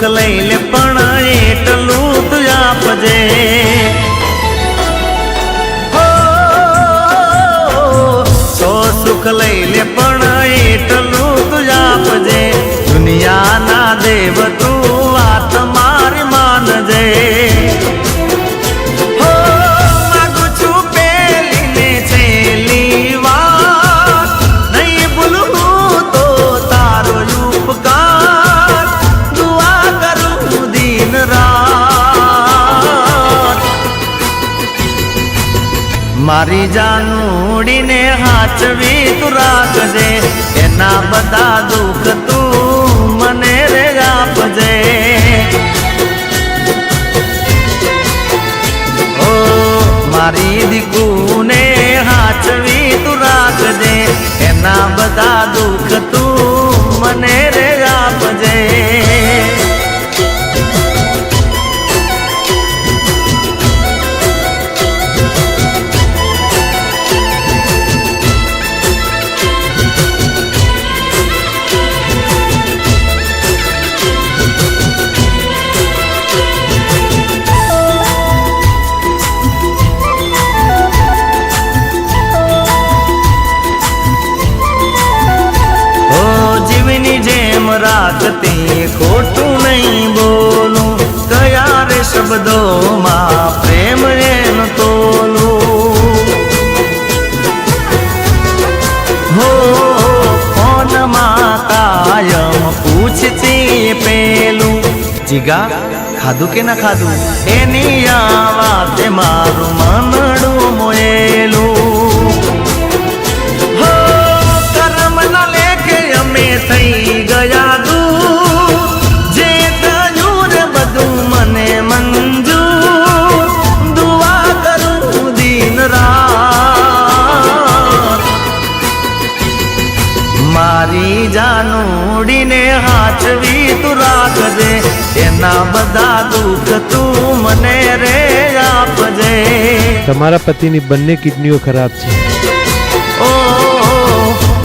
સુખ લઈ લે પણ એટલું તું આપજે તો સુખ લઈ લે પણ મારી જાનુડીને હાચવી તું રાખજે એના બધા દુઃખ તું મને રે આપજે. ઓ, મારી દીકુને હાચવી તું રાખજે એના બધા દુઃખ રાખતે રાખતી ખોટું નહીં બોલું. કયા રે શબ્દોમાં પ્રેમ એમ તોલું? હો ફોનમાં કાયમ પૂછતી પેલું. જીગા, ખાધું કે ના ખાધું? એની આ વાતે મારું મારી જાનુડીને હાચવી તું રાખજે. એના બધા દુઃખ તું મને રે આપજે. તમારા પતિની બંને કિડનીઓ ખરાબ છે. ઓ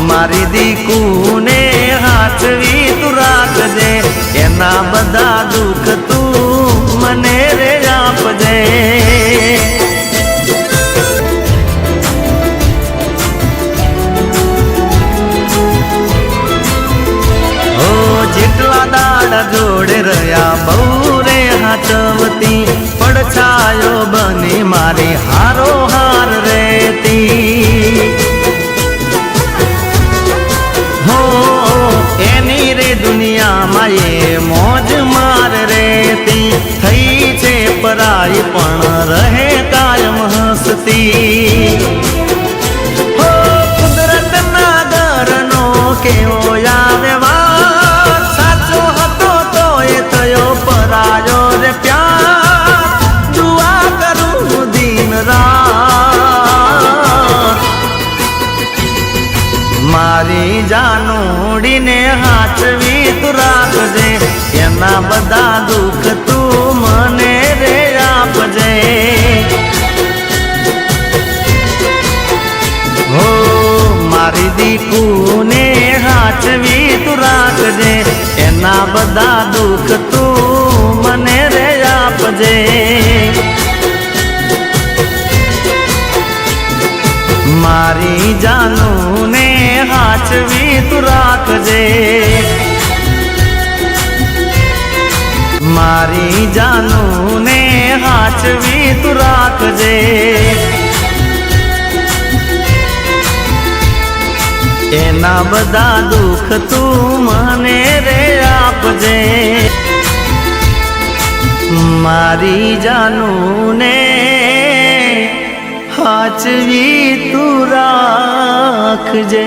મારી દીકુને હાચવી તું રાખજે. એના બધા દુઃખ તું મને રે આપજે. હારો હાર રેતી. હો, એની રે દુનિયામાં એ મોજ માર રેતી. થઈ છે પરાઈ પણ રહે કાયમ હસતી હો, કુદરતના ઘરનો કેવો આવે મારી જાનુડીને હાચવી તું રાખજે. એના બધા દુઃખ તું મને રે આપજે. હો, મારી દીકુને હાચવી તું રાખજે. એના બધા દુઃખ તું મને રે આપજે. મારી જાનુને હાચવી તું રાખજે મારી જાનુને હાચવી તું રાખજે એના બધા દુઃખ તું મને રે આપજે મારી જાનુને હાચવી તું રાખજે